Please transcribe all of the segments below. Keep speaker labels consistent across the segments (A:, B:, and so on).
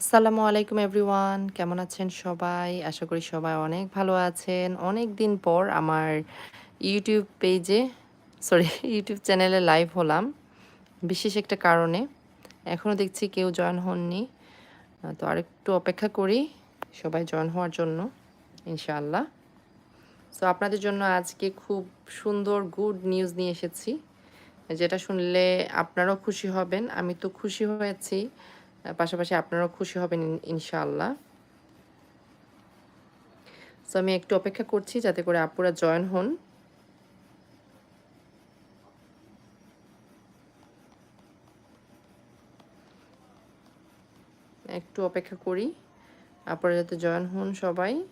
A: আসসালামু আলাইকুম এভরিওয়ান, কেমন আছেন সবাই? আশা করি সবাই অনেক ভালো আছেন। অনেক দিন পর আমার ইউটিউব পেজে, সরি, ইউটিউব চ্যানেলে লাইভ হলাম, বিশেষ একটা কারণে। এখনও দেখছি কেউ জয়েন হননি। তো আরেকটু অপেক্ষা করি সবাই জয়েন হওয়ার জন্য, ইনশাআল্লাহ। সো আপনাদের জন্য আজকে খুব সুন্দর, গুড নিউজ নিয়ে এসেছি। যেটা শুনলে আপনারাও খুশি হবেন, আমি তো খুশি হয়েছি। পাশাপাশি আপনারাও খুশি হবেন ইন- ইনশাআল্লাহ। সো আমি একটু অপেক্ষা করছি যাতে করে আপুরা জয়েন হন। একটু অপেক্ষা করি আপনারা যাতে জয়েন হন সবাই।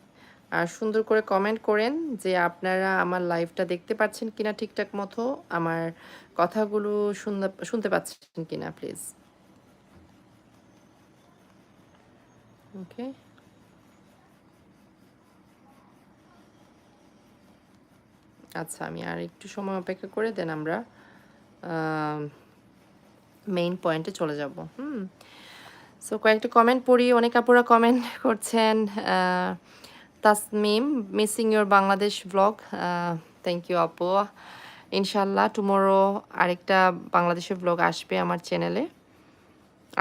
A: আর সুন্দর করে কমেন্ট করেন যে আপনারা আমার লাইভটা দেখতে পাচ্ছেন কিনা ঠিকঠাক মতো, আমার কথাগুলো শুনতে শুনতে পাচ্ছেন কিনা, প্লিজ। ওকে আচ্ছা আমি আর একটু সময় অপেক্ষা করে দেন আমরা মেইন পয়েন্টে চলে যাব। হুম। সো কয়েকটা কমেন্ট পড়ি। অনেক আপুরা কমেন্ট করছেন Tasmim missing your Bangladesh blog thank you আপু। ইনশাল্লাহ টুমোরো আরেকটা বাংলাদেশের ব্লগ আসবে আমার চ্যানেলে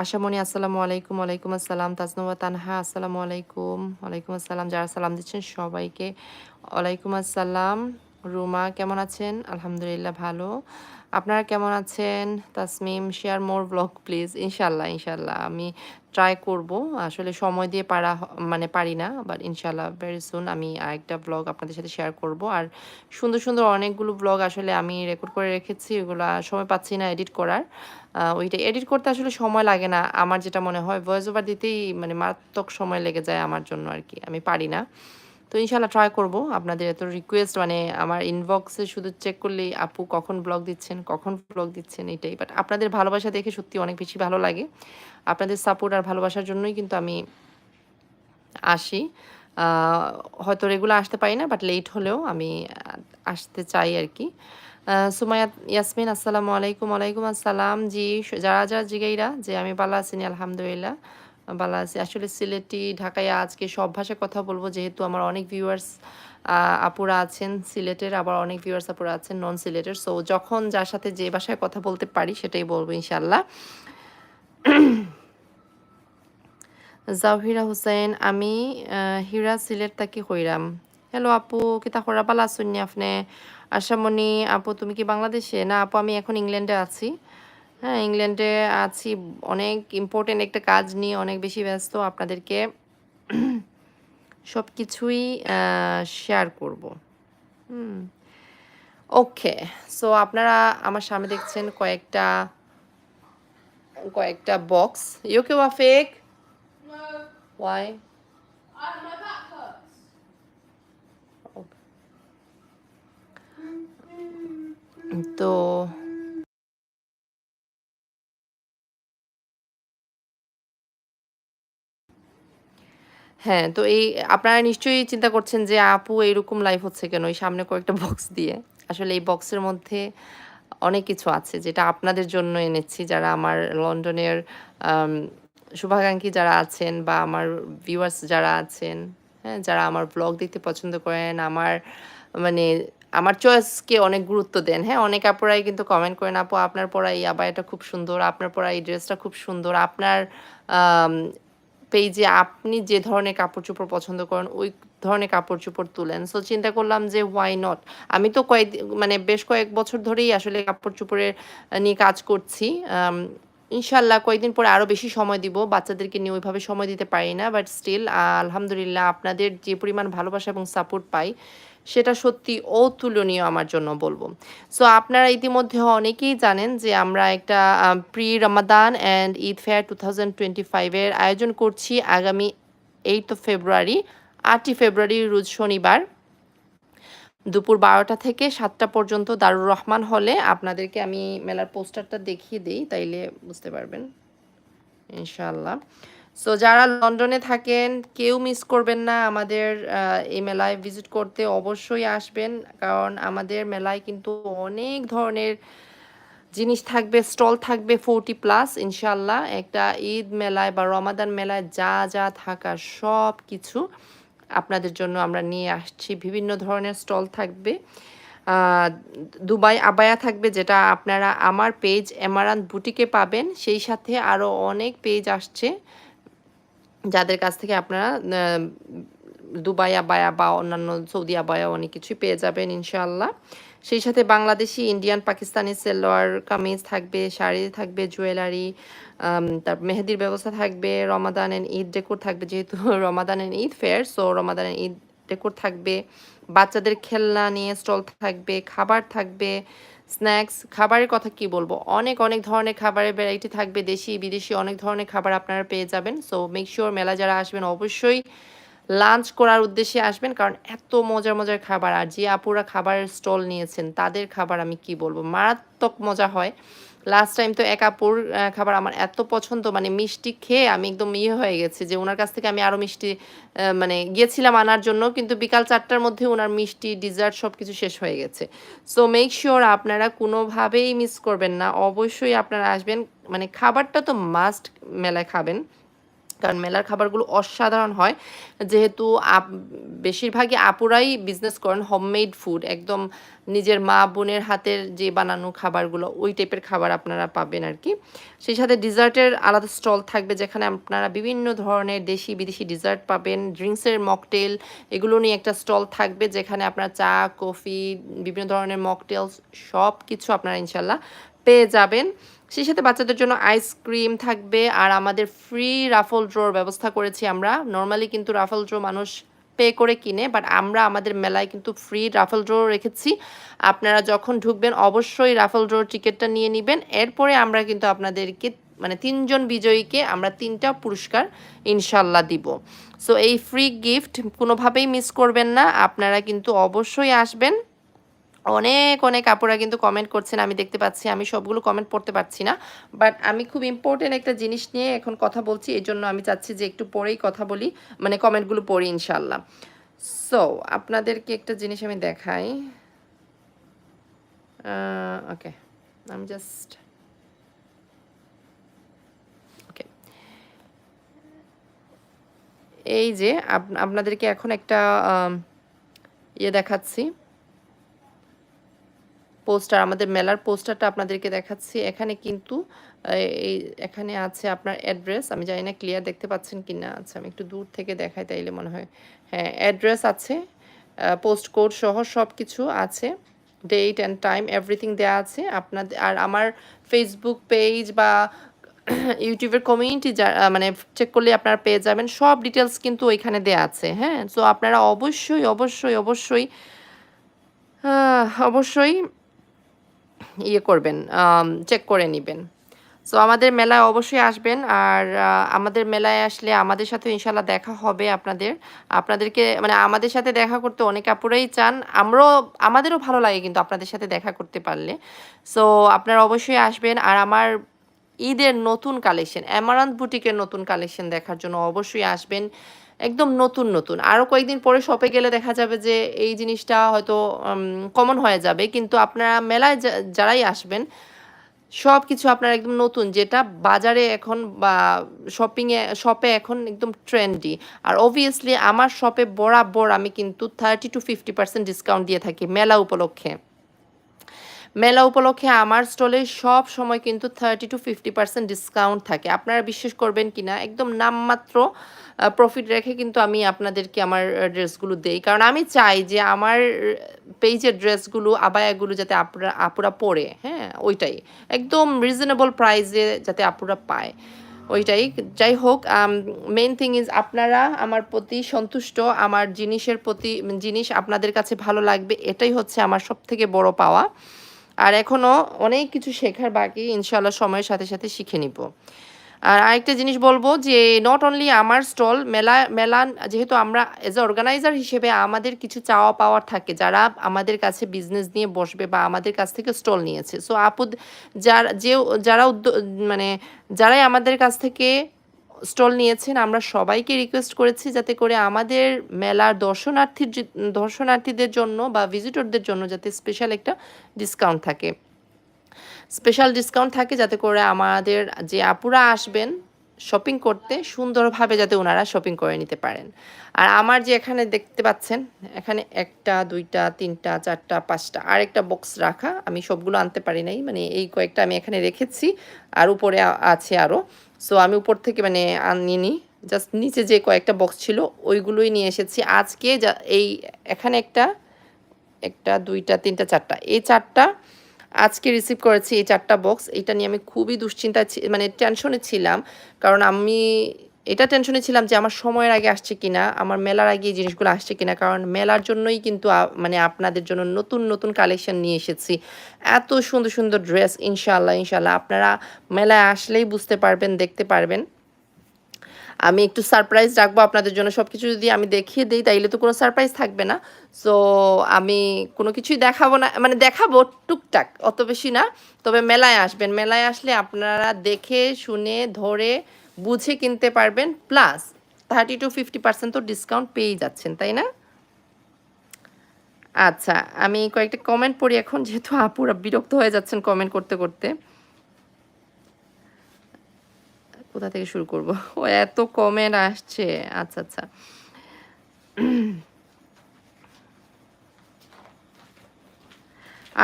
A: আশামণি, আসসালামু আলাইকুম, ওয়ালাইকুম আসসালাম। তাজনুবা তানহা, আসসালামু আলাইকুম। ওয়ালাইকুম আসসালাম। যারা সালাম দিচ্ছেন সবাইকে, ওয়ালাইকুম আসসালাম। রুমা, কেমন আছেন? আলহামদুলিল্লাহ ভালো। আপনারা কেমন আছেন? Tasmim share more blog please ইনশাল্লাহ ইনশাল্লাহ আমি ট্রাই করব। আসলে সময় দিয়ে পারা মানে পারি না বাট ইনশাল্লাহ ভেরি সুন আমি আরেকটা ব্লগ আপনাদের সাথে শেয়ার করব। আর সুন্দর সুন্দর অনেকগুলো ব্লগ আসলে আমি রেকর্ড করে রেখেছি। ওগুলো সময় পাচ্ছি না এডিট করার। ওইটা এডিট করতে আসলে সময় লাগে না। আমার যেটা মনে হয় ভয়েস ওভার দিতেই মানে মারাত্মক সময় লেগে যায় আমার জন্য আর কি। আমি পারি না। তো ইনশাল্লাহ ট্রাই করব। আপনাদের এত রিকোয়েস্ট মানে আমার ইনবক্সে শুধু চেক করলেই আপু কখন ব্লগ দিচ্ছেন, কখন ব্লগ দিচ্ছেন এটাই। বাট আপনাদের ভালোবাসা দেখে সত্যি অনেক বেশি ভালো লাগে। আপনাদের সাপোর্ট আর ভালোবাসার জন্যই কিন্তু আমি আসি। হয়তো রেগুলার আসতে পারি না বাট লেট হলেও আমি আসতে চাই আর কি। সুমাইয়া, ইয়াসমিন, আসসালামু আলাইকুম, ওয়ালাইকুম আসসালাম। জি যারা যারা জিগাইরা, যে আমি ভালো আছি আলহামদুলিল্লাহ। ভালো আছি। আসলে সিলেটি, ঢাকায় আজকে সব ভাষায় কথা বলব, যেহেতু আমার অনেক ভিউয়ার্স আপুরা আছেন সিলেটের, আবার অনেক ভিউয়ার্স আপুরা আছেন নন সিলেটের সো যখন যার সাথে যে ভাষায় কথা বলতে পারি সেটাই বলব ইনশাল্লাহ জাহিরা হুসেন, আমি হিরা সিলেট তাকি কইরাম। হ্যালো আপু, কিতা করা পালা শুনি আপনি? আশামণি, আপু তুমি কি বাংলাদেশে? না, আপু আমি এখন ইংল্যান্ডে আছি। হ্যাঁ ইংল্যান্ডে আছি। অনেক ইম্পর্টেন্ট একটা কাজ নিয়ে অনেক বেশি ব্যস্ত। আপনাদেরকে সব কিছুই শেয়ার করব। হুম। ওকে সো আপনারা আমার সামনে দেখছেন কয়েকটা কয়েকটা বক্স ইউ কে ওয়াফেক
B: No,
A: ওয়াই হ্যাঁ তো এই আপনারা নিশ্চয়ই চিন্তা করছেন যে, আপু, এইরকম লাইভ হচ্ছে কেন? ওই সামনে কয়েকটা বক্স দিয়ে। আসলে এই বক্সের মধ্যে অনেক কিছু আছে যেটা আপনাদের জন্য এনেছি। যারা আমার লন্ডনের শুভাকাঙ্ক্ষী যারা আছেন বা আমার ভিউয়ার্স যারা আছেন হ্যাঁ যারা আমার ব্লগ দেখতে পছন্দ করেন, আমার মানে আমার চয়েসকে অনেক গুরুত্ব দেন। হ্যাঁ অনেক আপুরাই কিন্তু কমেন্ট করেন, আপু, আপনার পরা এই আবায়াটা খুব সুন্দর, আপনার পরা এই ড্রেসটা খুব সুন্দর, আপনার পেজে আপনি যে ধরনের কাপড় চোপড় পছন্দ করেন, ওই ধরনের কাপড় চোপড় তুলেন। সো চিন্তা করলাম যে ওয়াই নট আমি তো কয়েক মানে বেশ কয়েক বছর ধরেই আসলে কাপড় চোপড়ের নিয়ে কাজ করছি। ইনশাল্লাহ কয়েকদিন পরে আরও বেশি সময় দিব। বাচ্চাদেরকে নিয়ে ওইভাবে সময় দিতে পারি না বাট স্টিল আলহামদুলিল্লাহ আপনাদের যে পরিমাণ ভালোবাসা এবং সাপোর্ট পাই সেটা সত্যি অতুলনীয় আমার জন্য বলব। সো আপনারা ইতিমধ্যে অনেকেই জানেন যে আমরা একটা pre Ramadan and Eid fair two thousand twenty ফাইভের আয়োজন করছি আগামী এইট ফেব্রুয়ারি আটই ফেব্রুয়ারি রোজ শনিবার। দুপুর বারোটা থেকে সাতটা পর্যন্ত দারুর রহমান হলে আপনাদেরকে আমি মেলার পোস্টারটা দেখিয়ে দিই, তাইলে বুঝতে পারবেন। ইনশাল্লাহ সো যারা লন্ডনে থাকেন, কেউ মিস করবেন না আমাদের এই মেলায় ভিজিট করতে অবশ্যই আসবেন। কারণ আমাদের মেলায় কিন্তু অনেক ধরনের জিনিস থাকবে, স্টল থাকবে ফোরটি প্লাস ইনশাল্লাহ একটা ঈদ মেলায় বা রমাদান মেলায় যা যা থাকা সব কিছু আপনাদের জন্য আমরা নিয়ে আসছি। বিভিন্ন ধরনের স্টল থাকবে। দুবাই আবায়া থাকবে, যেটা আপনারা আমার পেজ এমারান বুটিকে পাবেন। সেই সাথে আরও অনেক পেজ আসছে। যাদের কাছ থেকে আপনারা দুবাই আবায়া বা অন্যান্য সৌদি আবায়া অনেক কিছুই পেয়ে যাবেন ইনশাআল্লাহ। সেই সাথে বাংলাদেশি, ইন্ডিয়ান, পাকিস্তানি সেলোয়ার কামিজ থাকবে, শাড়ি থাকবে, জুয়েলারি তারপর মেহেদির ব্যবস্থা থাকবে, রমাদান এন্ড ঈদ ডেকোর থাকবে, যেহেতু Ramadan and Eid fair, so Ramadan and Eid decor থাকবে। বাচ্চাদের খেলনা নিয়ে স্টল থাকবে, খাবার থাকবে স্ন্যাক্স, খাবারের কথা কি বলব? অনেক অনেক ধরনের খাবারের ভ্যারাইটি থাকবে, দেশি, বিদেশি অনেক ধরনের খাবার আপনারা পেয়ে যাবেন। সো মেক শিওর মেলা যারা আসবেন, অবশ্যই লাঞ্চ করার উদ্দেশ্যে আসবেন, কারণ এত মজার মজার খাবার। আর যে আপুরা খাবারের স্টল নিয়েছেন, তাদের খাবার আমি কি বলব? মারাত্মক মজা হয়। লাস্ট টাইম তো এক আপুর খাবার আমার এত পছন্দ মানে মিষ্টি খেয়ে আমি একদম ইয়ে হয়ে গেছি যে ওনার কাছ থেকে আমি আরও মিষ্টি মানে গিয়েছিলাম আনার জন্য, কিন্তু বিকাল চারটার মধ্যে ওনার মিষ্টি ডিজার্ট সব কিছু শেষ হয়ে গেছে। সো মেক শিওর আপনারা কোনোভাবেই মিস করবেন না। অবশ্যই আপনারা আসবেন মানে খাবারটা তো মাস্ট মেলায় খাবেন। কারণ মেলার খাবারগুলো অসাধারণ হয়। যেহেতু বেশিরভাগই আপুরাই বিজনেস করেন হোমমেড ফুড একদম নিজের মা বোনের হাতের যে বানানো খাবারগুলো, ওই টাইপের খাবার আপনারা পাবেন আর কি সেই সাথে ডিজার্টের আলাদা স্টল থাকবে যেখানে আপনারা বিভিন্ন ধরনের দেশি, বিদেশি ডিজার্ট পাবেন, ড্রিঙ্কসের মকটেল, এগুলো নিয়ে একটা স্টল থাকবে যেখানে আপনারা চা, কফি, বিভিন্ন ধরনের মকটেলস সব কিছু আপনারা ইনশাল্লাহ পেয়ে যাবেন। সেই সাথে বাচ্চাদের জন্য আইসক্রিম থাকবে আর আমাদের ফ্রি রাফল ড্রোর ব্যবস্থা করেছি আমরা। নর্মালি কিন্তু রাফল ড্রো মানুষ পে করে কিনে বাট আমরা আমাদের মেলায় কিন্তু ফ্রি রাফল ড্র রেখেছি। আপনারা যখন ঢুকবেন, অবশ্যই রাফল ড্রোর টিকিটটা নিয়ে নেবেন। এরপরে আমরা কিন্তু আপনাদেরকে মানে তিনজন বিজয়ীকে আমরা তিনটা পুরস্কার ইনশাল্লাহ দিব। সো এই ফ্রি গিফট কোনোভাবেই মিস করবেন না। আপনারা কিন্তু অবশ্যই আসবেন। অনেক অনেক আপুরা কিন্তু কমেন্ট করছেন, আমি দেখতে পাচ্ছি, আমি সবগুলো কমেন্ট পড়তে পারছি না। বাট আমি খুব ইম্পর্টেন্ট একটা জিনিস নিয়ে এখন কথা বলছি, এই জন্য আমি চাচ্ছি যে একটু পরেই কথা বলি মানে কমেন্টগুলো পড়ি ইনশাল্লাহ সো আপনাদেরকে একটা জিনিস আমি দেখাই। ওকে আমি জাস্ট ওকে এই যে, আপ- আপনাদেরকে এখন একটা ইয়ে দেখাচ্ছি। পোস্টার, আমাদের মেলার পোস্টারটা আপনাদেরকে দেখাচ্ছি। এখানে কিন্তু এই, এখানে আছে আপনার অ্যাড্রেস। আমি জানি না ক্লিয়ার দেখতে পাচ্ছেন কি না আচ্ছা আমি একটু দূর থেকে দেখাই তাইলে মনে হয়। হ্যাঁ অ্যাড্রেস আছে পোস্ট কোড সহ সব কিছু আছে। ডেট অ্যান্ড টাইম, এভরিথিং দেওয়া আছে। আপনাদের আর আমার ফেসবুক পেজ বা ইউটিউবের কমিউনিটি যা মানে চেক করলে আপনারা পেয়ে যাবেন। সব ডিটেলস কিন্তু ওইখানে দেওয়া আছে। হ্যাঁ সো আপনারা অবশ্যই অবশ্যই অবশ্যই অবশ্যই ইয়ে করবেন চেক করে নেবেন। সো আমাদের মেলায় অবশ্যই আসবেন আর আমাদের মেলায় আসলে আমাদের সাথে ইনশাল্লাহ দেখা হবে আপনাদের। আপনাদেরকে মানে আমাদের সাথে দেখা করতে অনেক আপুরাই চান। আমরাও, আমাদেরও ভালো লাগে কিন্তু আপনাদের সাথে দেখা করতে পারলে। সো আপনারা অবশ্যই আসবেন আর আমার ঈদের নতুন কালেকশন অ্যামারান্থ বুটিকের নতুন কালেকশন দেখার জন্য অবশ্যই আসবেন। একদম নতুন নতুন। আরও কয়েকদিন পরে শপে গেলে দেখা যাবে যে এই জিনিসটা হয়তো কমন হয়ে যাবে। কিন্তু আপনারা মেলায় যারাই আসবেন সব কিছু আপনার একদম নতুন। যেটা বাজারে এখন বা শপিংয়ে শপে এখন একদম ট্রেন্ডি আর অবভিয়াসলি আমার শপে বরাবর আমি কিন্তু thirty to fifty percent discount দিয়ে থাকি মেলা উপলক্ষে। মেলা উপলক্ষে আমার স্টলে সব সময় কিন্তু thirty to fifty percent discount থাকে। আপনারা বিশ্বাস করবেন কি না একদম নামমাত্র প্রফিট রেখে কিন্তু আমি আপনাদেরকে আমার ড্রেসগুলো দেই। কারণ আমি চাই যে আমার পেজের ড্রেসগুলো, আবায়াগুলো যাতে আপুরা আপুরা পরে হ্যাঁ ওইটাই। একদম রিজনেবল প্রাইসে যাতে আপুরা পায়, ওইটাই। যাই হোক মেইন থিং ইজ আপনারা আমার প্রতি সন্তুষ্ট, আমার জিনিসের প্রতি, জিনিস আপনাদের কাছে ভালো লাগবে, এটাই হচ্ছে আমার সব থেকে বড় পাওয়া। আর এখনও অনেক কিছু শেখার বাকি ইনশাল্লাহ সময়ের সাথে সাথে শিখে নিব। আর আরেকটা জিনিস বলব যে নট অনলি আমার স্টল মেলা মেলা যেহেতু আমরা এজ এ অর্গানাইজার হিসেবে আমাদের কিছু চাওয়া পাওয়ার থাকে, যারা আমাদের কাছে বিজনেস নিয়ে বসবে বা আমাদের কাছ থেকে স্টল নিয়েছে। সো আপুদ যারা, যে, যারা মানে যারাই আমাদের কাছ থেকে স্টল নিয়েছেন, আমরা সবাইকে রিকোয়েস্ট করেছি যাতে করে আমাদের মেলার দর্শনার্থীর দর্শনার্থীদের জন্য বা ভিজিটরদের জন্য যাতে স্পেশাল একটা ডিসকাউন্ট থাকে। স্পেশাল ডিসকাউন্ট থাকে যাতে করে আমাদের যে আপুরা আসবেন শপিং করতে সুন্দরভাবে যাতে ওনারা শপিং করে নিতে পারেন। আর আমার যে এখানে দেখতে পাচ্ছেন, এখানে একটা, দুইটা, তিনটা, চারটা, পাঁচটা আর একটা বক্স রাখা। আমি সবগুলো আনতে পারি নাই মানে এই কয়েকটা আমি এখানে রেখেছি, আর উপরে আছে আরও সো আমি উপর থেকে মানে আনিনি জাস্ট নিচে যে কয়েকটা বক্স ছিল, ওইগুলোই নিয়ে এসেছি। আজকে যা এই এখানে একটা একটা, দুইটা, তিনটা, চারটা। এই চারটা আজকে রিসিভ করেছি, এই চারটা বক্স এটা নিয়ে আমি খুবই দুশ্চিন্তা মানে টেনশনে ছিলাম। কারণ আমি এটা টেনশনে ছিলাম যে আমার সময়ের আগে আসছে কিনা, আমার মেলার আগে এই জিনিসগুলো আসছে কিনা, কারণ মেলার জন্যই কিন্তু মানে আপনাদের জন্য নতুন নতুন কালেকশন নিয়ে এসেছি। এত সুন্দর সুন্দর ড্রেস ইনশাল্লাহ ইনশাল্লাহ আপনারা মেলায় আসলেই বুঝতে পারবেন, দেখতে পারবেন। আমি একটু সারপ্রাইজ রাখব আপনাদের জন্য। সব কিছু যদি আমি দেখিয়ে দিই, তাইলে তো কোনো সারপ্রাইজ থাকবে না। সো আমি কোনো কিছুই দেখাবো না মানে দেখাবো টুকটাক, অত বেশি না। তবে মেলায় আসবেন। মেলায় আসলে আপনারা দেখে, শুনে, ধরে বুঝে কিনতে পারবেন plus thirty to fifty percent তো ডিসকাউন্ট পেয়েই যাচ্ছেন, তাই না? আচ্ছা আমি কয়েকটা কমেন্ট পড়ি এখন, যেহেতু আপুরা বিরক্ত হয়ে যাচ্ছেন কমেন্ট করতে করতে। কোথা থেকে শুরু করব? ও, এত কমেন্ট আসছে। আচ্ছা আচ্ছা।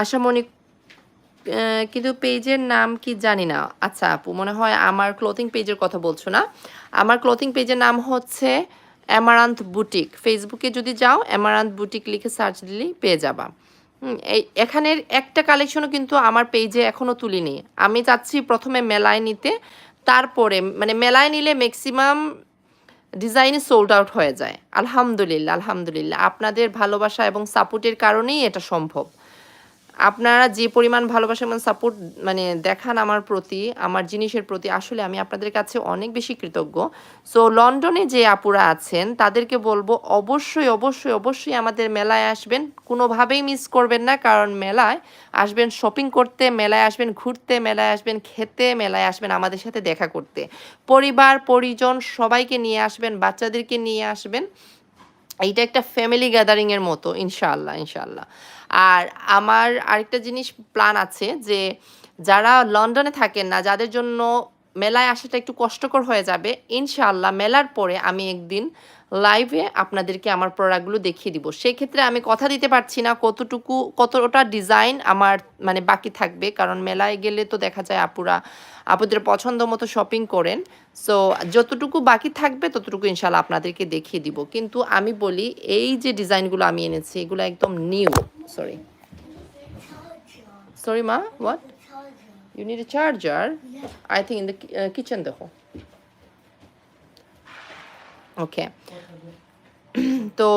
A: আশামণি কিন্তু পেজের নাম কি জানি না। আচ্ছা আপু, মনে হয় আমার ক্লোথিং পেজের কথা বলছো না। আমার ক্লোথিং পেজের নাম হচ্ছে অ্যামারান্থ বুটিক ফেসবুকে যদি যাও অ্যামারান্থ বুটিক লিখে সার্চ দিলেই পেয়ে যাবা। এই এখানের একটা কালেকশনও কিন্তু আমার পেজে এখনও তুলিনি। আমি চাচ্ছি প্রথমে মেলায় নিতে, তারপরে মানে মেলায় নিলে ম্যাক্সিমাম ডিজাইনই সোল্ড আউট হয়ে যায়। আলহামদুলিল্লাহ আলহামদুলিল্লাহ। আপনাদের ভালোবাসা এবং সাপোর্টের কারণেই এটা সম্ভব। আপনারা যে পরিমাণ ভালোবাসা এবং সাপোর্ট মানে দেখান আমার প্রতি, আমার জিনিসের প্রতি, আসলে আমি আপনাদের কাছে অনেক বেশি কৃতজ্ঞ। সো লন্ডনে যে আপুরা আছেন, তাদেরকে বলব অবশ্যই অবশ্যই অবশ্যই আমাদের মেলায় আসবেন। কোনোভাবেই মিস করবেন না, কারণ মেলায় আসবেন শপিং করতে মেলায় আসবেন, ঘুরতে মেলায় আসবেন, খেতে মেলায় আসবেন, আমাদের সাথে দেখা করতে। পরিবার, পরিজন সবাইকে নিয়ে আসবেন, বাচ্চাদেরকে নিয়ে আসবেন। এইটা একটা ফ্যামিলি গ্যাদারিংয়ের মতো, ইনশাআল্লাহ ইনশাআল্লাহ। আর আমার আরেকটা জিনিস প্ল্যান আছে যে যারা লন্ডনে থাকেন না, যাদের জন্য মেলায় আসাটা একটু কষ্টকর হয়ে যাবে, ইনশাআল্লাহ মেলার পরে আমি একদিন লাইভে আপনাদেরকে আমার প্রোডাক্টগুলো দেখিয়ে দিব। সেক্ষেত্রে আমি কথা দিতে পারছি না কতটুকু, কতটা ডিজাইন আমার মানে বাকি থাকবে। কারণ মেলায় গেলে তো দেখা যায় আপুরা আপুদের পছন্দ মতো শপিং করেন। সো যতটুকু বাকি থাকবে, ততটুকু ইনশাল্লাহ আপনাদেরকে দেখিয়ে দিব। কিন্তু আমি বলি, এই যে ডিজাইনগুলো আমি এনেছি, এগুলো একদম নিউ সরি সরি মা what you need a charger I think in the kitchen দেখো। ওকে তো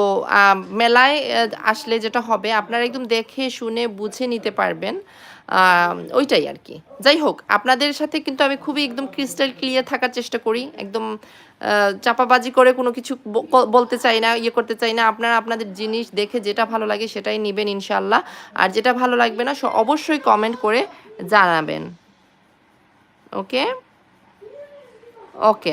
A: মেলায় আসলে যেটা হবে, আপনারা একদম দেখে, শুনে, বুঝে নিতে পারবেন। ওইটাই আর কি। যাই হোক, আপনাদের সাথে কিন্তু আমি খুবই একদম ক্রিস্টাল ক্লিয়ার থাকার চেষ্টা করি। একদম চাপাবাজি করে কোনো কিছু বলতে চাই না ইয়ে করতে চাই না। আপনারা আপনাদের জিনিস দেখে যেটা ভালো লাগে সেটাই নেবেন ইনশাল্লাহ আর যেটা ভালো লাগবে না অবশ্যই কমেন্ট করে জানাবেন। ওকে? ওকে।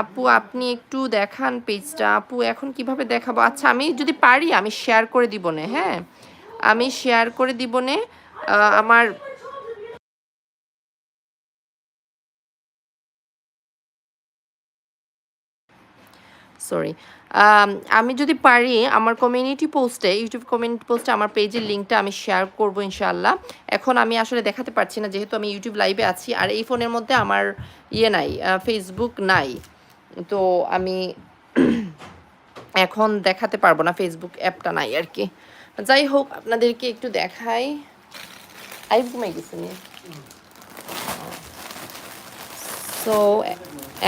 A: আপু, আপনি একটু দেখান পেজটা আপু, এখন কীভাবে দেখাবো? আচ্ছা আমি যদি পারি, আমি শেয়ার করে দিব না হ্যাঁ? আমি শেয়ার করে দিব না আমার সরি আমি যদি পারি আমার কমিউনিটি পোস্টে ইউটিউব কমিউনিটি পোস্টে আমার পেজের লিঙ্কটা আমি শেয়ার করব ইনশাআল্লাহ। এখন আমি আসলে দেখাতে পারছি না, যেহেতু আমি ইউটিউব লাইভে আছি, আর এই ফোনের মধ্যে আমার ইয়ে নাই ফেসবুক নাই। তো আমি এখন দেখাতে পারব না ফেসবুক অ্যাপটা নাই আর কি। যাই হোক, আপনাদেরকে একটু দেখাই। আইব ঘুমাই গেছে নিয়ে সো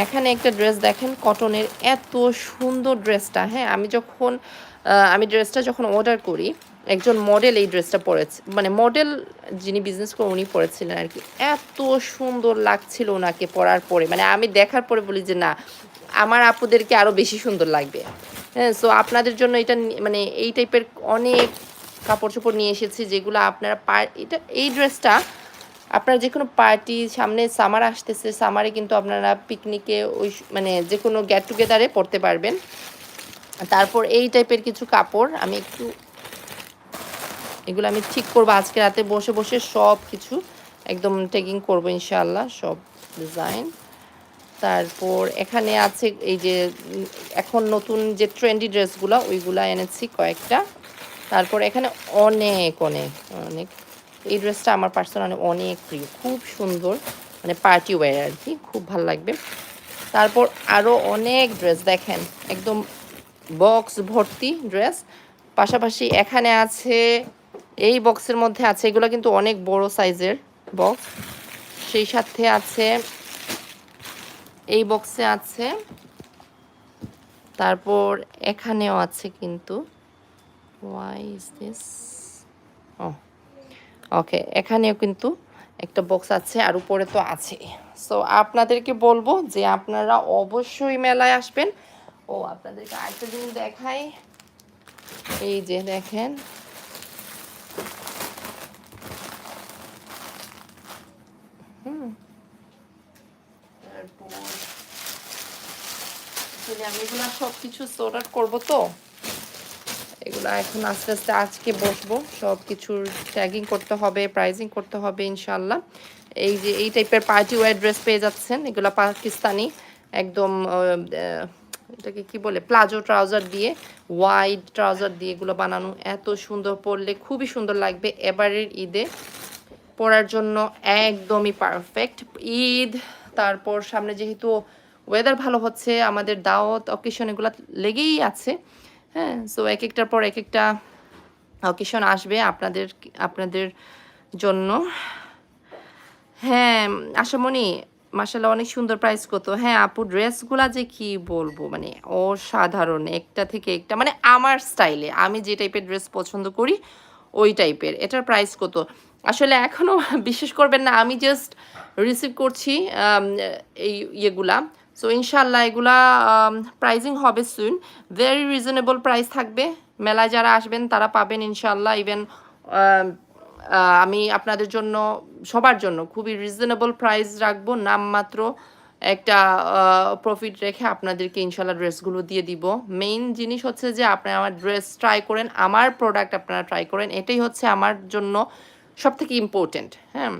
A: এখানে একটা ড্রেস দেখেন কটনের এত সুন্দর ড্রেসটা হ্যাঁ? আমি যখন আমি ড্রেসটা যখন অর্ডার করি, একজন মডেল এই ড্রেসটা পরেছে মানে মডেল যিনি বিজনেস করে উনি পরেছিলেন আর কি, এত সুন্দর লাগছিল ওনাকে পরার পরে। মানে আমি দেখার পরে বলি যে, না, আমার আপুদেরকে আরও বেশি সুন্দর লাগবে। হ্যাঁ সো আপনাদের জন্য এটা মানে এই টাইপের অনেক কাপড় চোপড় নিয়ে এসেছি, যেগুলো আপনারা এটা, এই ড্রেসটা আপনার যে কোনো পার্টি সামনে সামার আসতেছে, সামারে কিন্তু আপনারা পিকনিকে ওই মানে যে কোনো গেট টুগেদারে পড়তে পারবেন। তারপর এই টাইপের কিছু কাপড় আমি একটু, এগুলো আমি ঠিক করব আজকে রাতে বসে বসে সব কিছু একদম টেকিং করব ইনশাল্লাহ সব ডিজাইন তারপর এখানে আছে এই যে, এখন নতুন যে ট্রেন্ডি ড্রেসগুলো ওইগুলা এনেছি কয়েকটা। তারপর এখানে অনেক অনেক অনেক। এই ড্রেসটা আমার পার্সোনালি অনেক প্রিয়, খুব সুন্দর। মানে পার্টি ওয়্যার আর কি, খুব ভালো লাগবে। তারপর আরও অনেক ড্রেস দেখেন, একদম বক্স ভর্তি ড্রেস। পাশাপাশি এখানে আছে, এই বক্সের মধ্যে আছে, এগুলো কিন্তু অনেক বড় সাইজের বক্স। সেই সাথে আছে, এই বক্সে আছে। তারপর এখানেও আছে কিন্তু। ওয়াই ইজ দিস ও ওকে এখানেও কিন্তু একটা বক্স আছে আর উপরে তো আছে সো আপনাদেরকে বলব যে আপনারা অবশ্যই মেলায় আসবেন। ও, আপনাদেরকে আরেকটা জিনিস দেখাই। এই যে দেখেন। হুম। তারপর আমি এগুলা সব কিছু সোর্ট করব তো? এখন আস্তে আস্তে আজকে বসবো। সব কিছুর ট্যাগিং করতে হবে প্রাইজিং করতে হবে ইনশাল্লাহ এই যে, এই টাইপের পার্টি ওয়ার ড্রেস পেয়ে যাচ্ছেন, এগুলো পাকিস্তানি, একদম এটাকে কি বলে, প্লাজো ট্রাউজার দিয়ে ওয়াইড ট্রাউজার দিয়ে এগুলো বানানো। এত সুন্দর পরলে, খুবই সুন্দর লাগবে। এবারের ঈদে পরার জন্য একদমই পারফেক্ট ঈদ, তারপর সামনে যেহেতু ওয়েদার ভালো হচ্ছে, আমাদের দাওয়াত অকেশন এগুলো লেগেই আছে। হ্যাঁ সো এক একটার পর এক একটা অকেশন আসবে আপনাদের আপনাদের জন্য। হ্যাঁ আশামণি মাসাল্লাহ অনেক সুন্দর প্রাইস কত। হ্যাঁ আপু ড্রেসগুলা যে কি বলব মানে অসাধারণ। একটা থেকে একটা মানে আমার স্টাইলে আমি যে টাইপের ড্রেস পছন্দ করি, ওই টাইপের এটার প্রাইস কত? আসলে এখনও বিশ্বাস করবেন না, আমি জাস্ট রিসিভ করছি এই ইয়েগুলা। সো ইনশাল্লাহ এগুলা প্রাইজিং হবে সুন ভেরি রিজনেবল প্রাইস থাকবে। মেলায় যারা আসবেন, তারা পাবেন ইনশাল্লাহ ইভেন আমি আপনাদের জন্য, সবার জন্য খুবই রিজনেবল প্রাইস রাখব। নামমাত্র একটা প্রফিট রেখে আপনাদেরকে ইনশাল্লাহ ড্রেসগুলো দিয়ে দিব। মেইন জিনিস হচ্ছে যে, আপনি আমার ড্রেস ট্রাই করেন, আমার প্রোডাক্ট আপনারা ট্রাই করেন। এটাই হচ্ছে আমার জন্য সব থেকে ইম্পর্টেন্ট হ্যাঁ?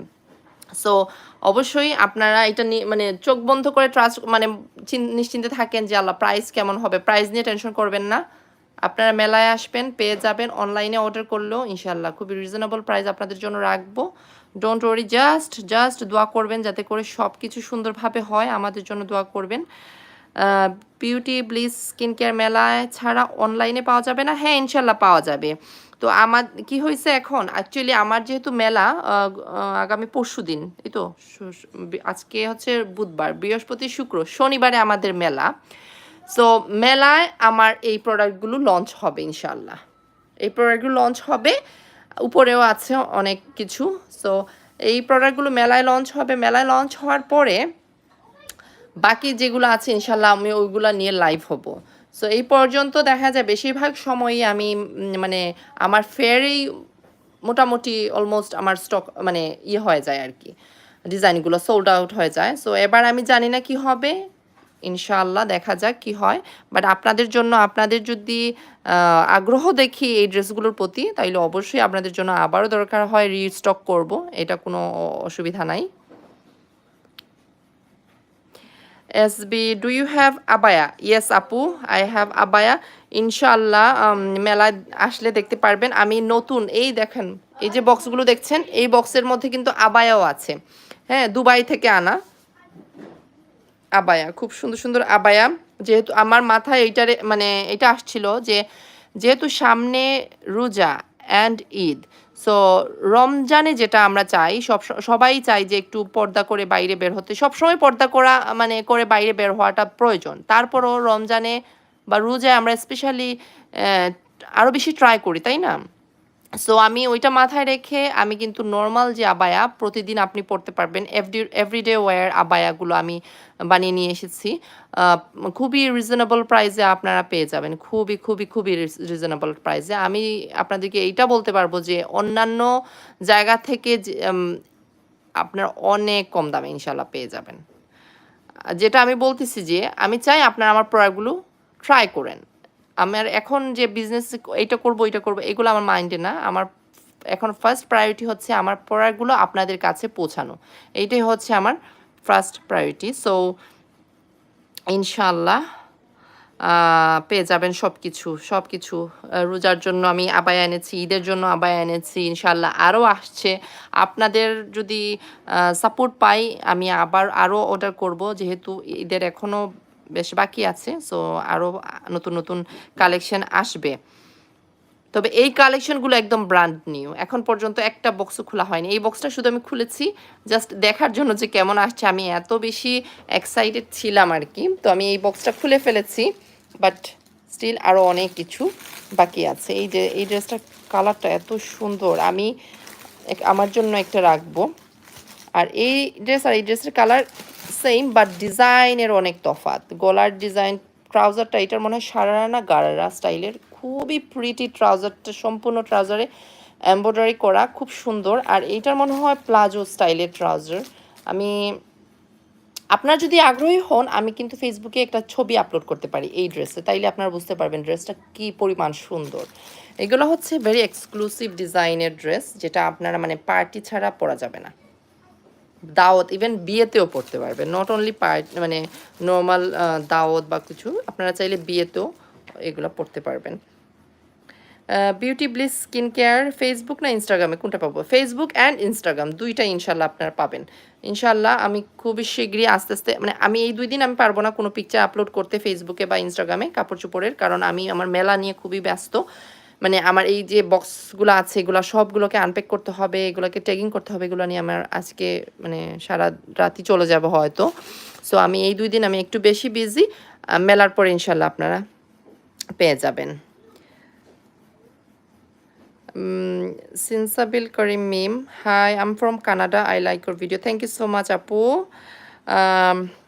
A: সো অবশ্যই আপনারা এটা নিয়ে মানে চোখ বন্ধ করে ট্রাস্ট মানে চিন- নিশ্চিন্তে থাকেন যে আল্লাহ প্রাইস কেমন হবে। প্রাইস নিয়ে টেনশন করবেন না। আপনারা মেলায় আসবেন, পেয়ে যাবেন অনলাইনে অর্ডার করলেও ইনশাল্লাহ খুবই রিজনেবল প্রাইস আপনাদের জন্য রাখব। ডোন্ট ওয়ারি জাস্ট জাস্ট দোয়া করবেন যাতে করে সব কিছু সুন্দরভাবে হয়, আমাদের জন্য দোয়া করবেন। বিউটি ব্লিস স্কিন কেয়ার মেলায় ছাড়া অনলাইনে পাওয়া যাবে না? হ্যাঁ ইনশাল্লাহ পাওয়া যাবে। তো আমার, কি হয়েছে এখন? অ্যাকচুয়ালি আমার যেহেতু মেলা আগামী পরশু দিন, এই তো আজকে হচ্ছে বুধবার, বৃহস্পতি, শুক্র, শনিবারে আমাদের মেলা। সো মেলায় আমার এই প্রোডাক্টগুলো লঞ্চ হবে ইনশাল্লাহ এই প্রোডাক্টগুলো লঞ্চ হবে, উপরেও আছে অনেক কিছু। সো এই প্রোডাক্টগুলো মেলায় লঞ্চ হবে, মেলায় লঞ্চ হওয়ার পরে বাকি যেগুলো আছে ইনশাল্লাহ আমি ওইগুলো নিয়ে লাইভ হব। সো এই পর্যন্ত দেখা যায় বেশিরভাগ সময়ই আমি মানে আমার ফেয়ারেই মোটামুটি অলমোস্ট আমার স্টক মানে ইয়ে হয়ে যায় আর কি। ডিজাইনগুলো সোল্ড আউট হয়ে যায়। সো এবার আমি জানি না কি হবে। ইনশাআল্লাহ দেখা যাক কি হয়। বাট আপনাদের জন্য, আপনাদের যদি আগ্রহ দেখি এই ড্রেসগুলোর প্রতি, তাইলে অবশ্যই আপনাদের জন্য আবারও দরকার হয় রিস্টক করব। এটা কোনো অসুবিধা নাই। SB, do you have abaya? Yes, আপু আই হ্যাভ আবায়া ইনশাল্লাহ মেলা আসলে দেখতে পারবেন। আমি নতুন এই দেখেন এই যে বক্সগুলো দেখছেন এই বক্সের মধ্যে কিন্তু আবায়াও আছে। হ্যাঁ দুবাই থেকে আনা আবায়া খুব সুন্দর সুন্দর আবায়া যেহেতু আমার মাথায় এইটারে মানে এটা আসছিল যে যেহেতু সামনে রোজা অ্যান্ড ঈদ সো রমজানে যেটা আমরা চাই, সব সবাই চাই যে একটু পর্দা করে বাইরে বের হতে। সবসময় পর্দা করা মানে করে বাইরে বের হওয়াটা প্রয়োজন। তারপরও রমজানে বা রোজায় আমরা স্পেশালি আরও বেশি ট্রাই করি, তাই না? সো আমি ওইটা মাথায় রেখে আমি কিন্তু নর্মাল যে আবায়া প্রতিদিন আপনি পড়তে পারবেন। এভরি এভরিডে ওয়্যার আবায়াগুলো আমি বানিয়ে নিয়ে এসেছি। খুবই রিজনেবল প্রাইসে আপনারা পেয়ে যাবেন। খুবই খুবই খুবই রিজনেবল প্রাইসে আমি আপনাদেরকে এইটা বলতে পারব যে অন্যান্য জায়গা থেকে আপনার অনেক কম দামে ইনশাল্লাহ পেয়ে যাবেন। যেটা আমি বলতেছি যে, আমি চাই আপনারা আমার প্রোডাক্টগুলো ট্রাই করেন। আমার এখন যে বিজনেস এইটা করব এটা করব, এগুলো আমার মাইন্ডে না। আমার এখন ফার্স্ট প্রায়োরিটি হচ্ছে আমার প্রোডাক্টগুলো আপনাদের কাছে পৌঁছানো। এইটাই হচ্ছে আমার ফার্স্ট প্রায়োরিটি সো ইনশাল্লাহ পেয়ে যাবেন সব কিছু সব কিছু রোজার জন্য আমি আবায় এনেছি, ঈদের জন্য আবায় এনেছি ইনশাল্লাহ আরও আসছে। আপনাদের যদি সাপোর্ট পাই, আমি আবার আরও অর্ডার করব, যেহেতু ঈদের এখনও বেশ বাকি আছে সো আরও নতুন নতুন কালেকশন আসবে। তবে এই কালেকশনগুলো একদম ব্র্যান্ড নিউ এখন পর্যন্ত একটা বক্সও খোলা হয়নি। এই বক্সটা শুধু আমি খুলেছি জাস্ট দেখার জন্য যে কেমন আসছে, আমি এত বেশি এক্সাইটেড ছিলাম আর কি। তো আমি এই বক্সটা খুলে ফেলেছি বাট স্টিল আরও অনেক কিছু বাকি আছে। এই যে, এই ড্রেসটার কালারটা এত সুন্দর, আমি আমার জন্য একটা রাখব। আর এই ড্রেস আর এই ড্রেসের কালার সেম বাট ডিজাইনের অনেক তফাৎ। গলার ডিজাইন ট্রাউজারটা এটার মনে হয় সারারা না গারারা স্টাইলের। খুবই প্রিটি ট্রাউজারটা সম্পূর্ণ ট্রাউজারে এমব্রয়ডারি করা, খুব সুন্দর। আর এইটার মনে হয় প্লাজো স্টাইলের ট্রাউজার আমি, আপনার যদি আগ্রহী হন, আমি কিন্তু ফেসবুকে একটা ছবি আপলোড করতে পারি এই ড্রেসে তাইলে আপনারা বুঝতে পারবেন ড্রেসটা কী পরিমাণ সুন্দর। এগুলো হচ্ছে ভেরি এক্সক্লুসিভ ডিজাইনের ড্রেস যেটা আপনারা মানে পার্টি ছাড়া পরা যাবে না। দাওয়াত ইভেন বিয়েতেও পড়তে পারবে। নট অনলি পার্ট মানে নর্মাল দাওয়াত বা কিছু, আপনারা চাইলে বিয়েতেও এগুলো পড়তে পারবেন। Beauty bliss skin care Facebook না ইনস্টাগ্রামে কোনটা পাবো? ফেসবুক অ্যান্ড ইনস্টাগ্রাম দুইটা ইনশাল্লাহ আপনারা পাবেন। ইনশাল্লাহ আমি খুবই শীঘ্রই আস্তে আস্তে মানে আমি এই দুই দিন আমি পারব না কোনো পিকচার আপলোড করতে ফেসবুকে বা ইনস্টাগ্রামে কাপড় চোপড়ের, কারণ আমি আমার মেলা নিয়ে খুবই ব্যস্ত। মানে আমার এই যে বক্সগুলো আছে এগুলো সবগুলোকে আনপ্যাক করতে হবে এগুলোকে ট্যাগিং করতে হবে এগুলো নিয়ে আমার আজকে মানে সারা রাতই চলে যাব হয়তো সো আমি এই দুই দিন আমি একটু বেশি বিজি মেলার পরে ইনশাল্লাহ আপনারা পেয়ে যাবেন meme. Hi, I'm from Canada. I like your video. Thank you so much, Apu. Um, s-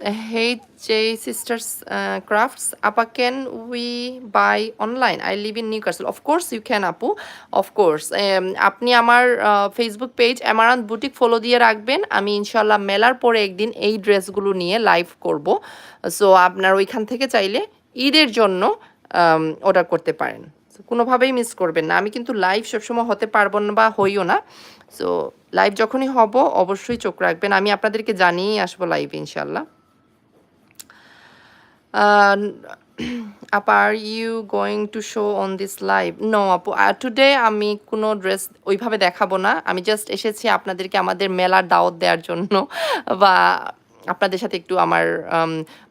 A: hey, J Sisters uh, Crafts. Appa, can we buy online? I live in Newcastle. Of course, you can, Apu. Of course. Um, আপনি আমার Facebook page Amaran boutique follow দিয়ে রাখবেন আমি ইনশাল্লাহ মেলার পরে একদিন এই ড্রেসগুলো নিয়ে লাইভ করব সো আপনার ওইখান থেকে চাইলে ঈদের জন্য অর্ডার করতে পারেন কোনোভাবেই মিস করবেন না আমি কিন্তু লাইভ সবসময় হতে পারব না বা হইও না সো লাইভ যখনই হব, অবশ্যই চোখ রাখবেন। আমি আপনাদেরকে জানিয়েই আসব লাইভ ইনশাল্লাহ আপা are you going to show on this live no আপু টুডে আমি কোনো ড্রেস ওইভাবে দেখাবো না। আমি জাস্ট এসেছি আপনাদেরকে আমাদের মেলার দাওয়াত দেওয়ার জন্য। বা আপনাদের সাথে একটু আমার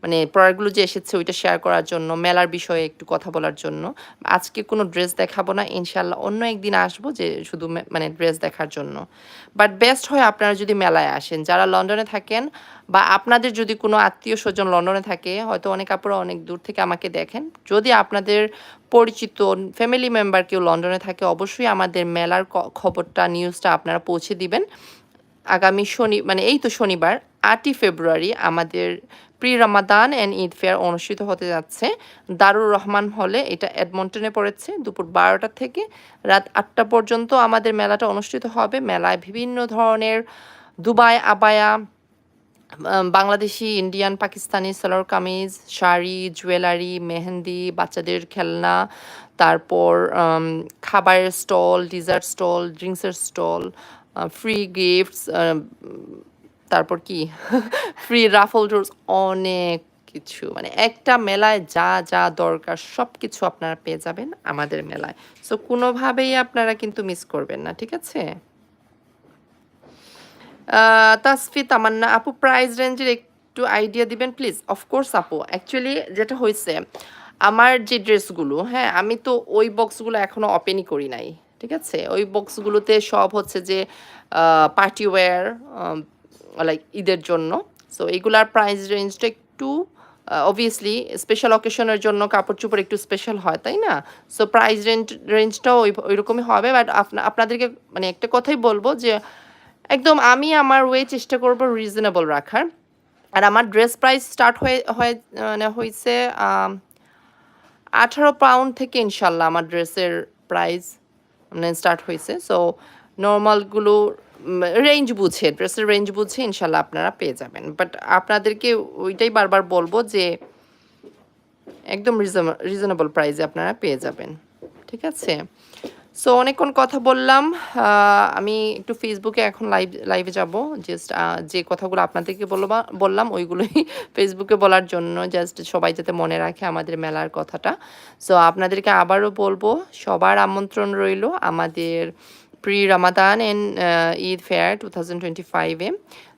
A: মানে প্রোডাক্টগুলো যে এসেছে ওইটা শেয়ার করার জন্য, মেলার বিষয়ে একটু কথা বলার জন্য। আজকে কোনো ড্রেস দেখাবো না ইনশাল্লাহ অন্য একদিন আসব যে শুধু মানে ড্রেস দেখার জন্য। বাট বেস্ট হয় আপনারা যদি মেলায় আসেন। যারা লন্ডনে থাকেন বা আপনাদের যদি কোনো আত্মীয় স্বজন লন্ডনে থাকে, হয়তো অনেক আপুরা অনেক দূর থেকে আমাকে দেখেন। যদি আপনাদের পরিচিত ফ্যামিলি মেম্বার কেউ লন্ডনে থাকে, অবশ্যই আমাদের মেলার খবরটা নিউজটা আপনারা পৌঁছে দিবেন। আগামী শনি মানে এই তো শনিবার আটই ফেব্রুয়ারি আমাদের pre Ramadan and Eid fair অনুষ্ঠিত হতে যাচ্ছে। দারুর রহমান হলে এটা এডমন্টনে পড়েছে, দুপুর বারোটা থেকে রাত আটটা পর্যন্ত আমাদের মেলাটা অনুষ্ঠিত হবে। মেলায় বিভিন্ন ধরনের দুবাই আবায়া বাংলাদেশি, ইন্ডিয়ান, পাকিস্তানি, সালোয়ার কামিজ, শাড়ি, জুয়েলারি, মেহেন্দি, বাচ্চাদের খেলনা, তারপর খাবারের স্টল, ডিজার্ট স্টল, ড্রিঙ্কসের স্টল ফ্রি গিফটস তারপর কি? ফ্রি রাফল ড্রোস অনেক কিছু। মানে একটা মেলায় যা যা দরকার সব কিছু আপনারা পেয়ে যাবেন আমাদের মেলায়। সো কোনোভাবেই আপনারা কিন্তু মিস করবেন না, ঠিক আছে? তাসফি তামান্না আপু প্রাইস রেঞ্জের একটু আইডিয়া দিবেন প্লিজ অফকোর্স আপু। অ্যাকচুয়ালি যেটা হয়েছে, আমার যে ড্রেসগুলো হ্যাঁ আমি তো ওই বক্সগুলো এখনও ওপেনই করি নাই, ঠিক আছে? ওই বক্সগুলোতে সব হচ্ছে যে পার্টি ওয়্যার লাইক ঈদের জন্য সো এগুলার প্রাইস রেঞ্জটা একটু অবভিয়াসলি স্পেশাল অকেশনের জন্য কাপড় চোপড় একটু স্পেশাল হয়, তাই না? সো প্রাইস রেঞ্জ রেঞ্জটাও ওই ওই রকমই হবে বাট আপনাদেরকে মানে একটা কথাই বলব যে, একদম আমি আমার ওয়ে চেষ্টা করব রিজনেবল রাখার। আর আমার ড্রেস প্রাইস স্টার্ট হয়ে হয়ে মানে হয়েছে আঠারো পাউন্ড থেকে ইনশাল্লাহ আমার ড্রেসের প্রাইস মানে স্টার্ট হয়েছে সো নর্মালগুলো রেঞ্জ বুঝে ড্রেসের রেঞ্জ বুঝে ইনশাল্লাহ আপনারা পেয়ে যাবেন। বাট আপনাদেরকে ওইটাই বারবার বলব যে, একদম রিজনেবল প্রাইসে আপনারা পেয়ে যাবেন। ঠিক আছে? সো অনেকক্ষণ কথা বললাম। আমি একটু ফেসবুকে এখন লাইভ লাইভে যাব। জাস্ট যে কথাগুলো আপনাদেরকে বললাম, ওইগুলোই ফেসবুকে বলার জন্য। জাস্ট সবাই যাতে মনে রাখে আমাদের মেলার কথাটা। সো আপনাদেরকে আবারও বলব, সবার আমন্ত্রণ রইল আমাদের and Eid fair two thousand twenty ফাইভে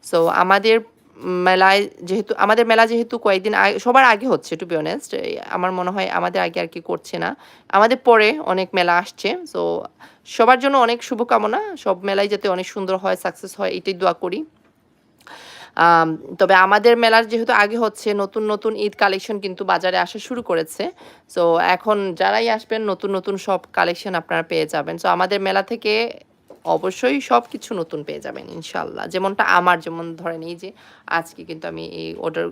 A: সো আমাদের মেলায় যেহেতু, আমাদের মেলা যেহেতু কয়েকদিন আগে, সবার আগে হচ্ছে টু বি অনেস্ট আমার মনে হয় আমাদের আগে আর কি করছে না। আমাদের পরে অনেক মেলা আসছে। সো সবার জন্য অনেক শুভকামনা। সব মেলায় যাতে অনেক সুন্দর হয় সাকসেস হয়, এটাই দোয়া করি। তবে আমাদের মেলার যেহেতু আগে হচ্ছে, নতুন নতুন ঈদ কালেকশন কিন্তু বাজারে আসা শুরু করেছে। সো এখন যারাই আসবেন, নতুন নতুন সব কালেকশন আপনারা পেয়ে যাবেন। সো আমাদের মেলা থেকে অবশ্যই সব কিছু নতুন পেয়ে যাবেন ইনশাল্লাহ যেমনটা আমার, যেমন ধরেন এই যে, আজকে কিন্তু আমি এই অর্ডার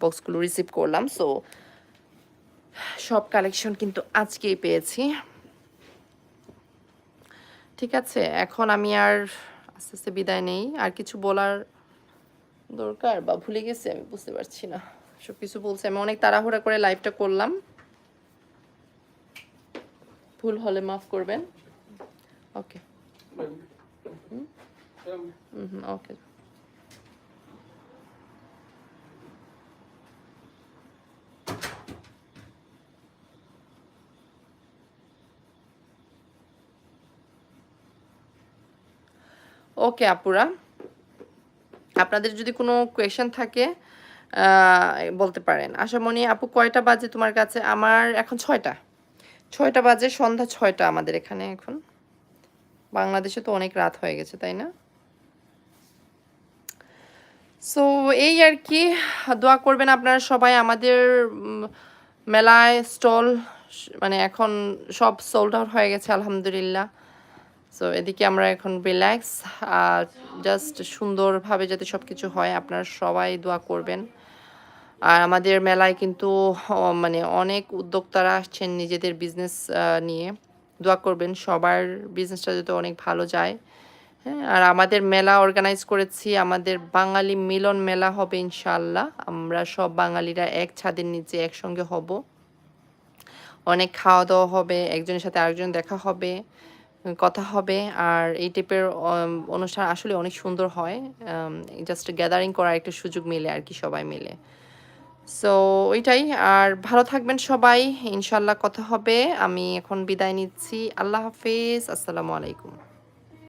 A: বক্সগুলো রিসিভ করলাম। সো সব কালেকশন কিন্তু আজকেই পেয়েছি। ঠিক আছে, এখন আমি আর আস্তে আস্তে বিদায় নেই। আর কিছু বলার দরকার বা ভুলে গেছি আমি, বুঝতে পারছি না। সব কিছু বলছি, আমি অনেক তাড়াহুড়া করে লাইভটা করলাম। ভুল হলে মাফ করবেন। ওকে হুম? ওকে ওকে আপুরা। আপনাদের যদি কোনো কোয়েশন থাকে বলতে পারেন। আশা আশামণি আপু, কয়টা বাজে তোমার কাছে? আমার এখন ছয়টা। ছয়টা বাজে, সন্ধ্যা ছয়টা আমাদের এখানে এখন। বাংলাদেশে তো অনেক রাত হয়ে গেছে, তাই না? সো এই আর কি, দোয়া করবেন আপনারা সবাই। আমাদের মেলায় স্টল মানে এখন সব সোল্ড আউট হয়ে গেছে, আলহামদুলিল্লাহ। সো এদিকে আমরা এখন রিল্যাক্স আর জাস্ট সুন্দরভাবে যাতে সব কিছু হয়, আপনারা সবাই দোয়া করবেন। আর আমাদের মেলায় কিন্তু মানে অনেক উদ্যোক্তারা আসছেন নিজেদের বিজনেস নিয়ে। দোয়া করবেন, সবার বিজনেসটা যাতে অনেক ভালো যায়। হ্যাঁ আর আমাদের মেলা অর্গানাইজ করেছি, আমাদের বাঙালি মিলন মেলা হবে ইনশাল্লাহ আমরা সব বাঙালিরা এক ছাদের নিচে একসঙ্গে হব। অনেক খাওয়া দাওয়া হবে, একজনের সাথে আরেকজন দেখা হবে। কথা হবে। আর এই টাইপের অনুষ্ঠান আসলে অনেক সুন্দর হয়। জাস্ট গ্যাদারিং করার একটা সুযোগ মিলে আর কি সবাই মিলে। সো ওইটাই। আর ভালো থাকবেন সবাই। ইনশাল্লাহ কথা হবে। আমি এখন বিদায় নিচ্ছি। আল্লাহ হাফিজ। আসসালামু আলাইকুম।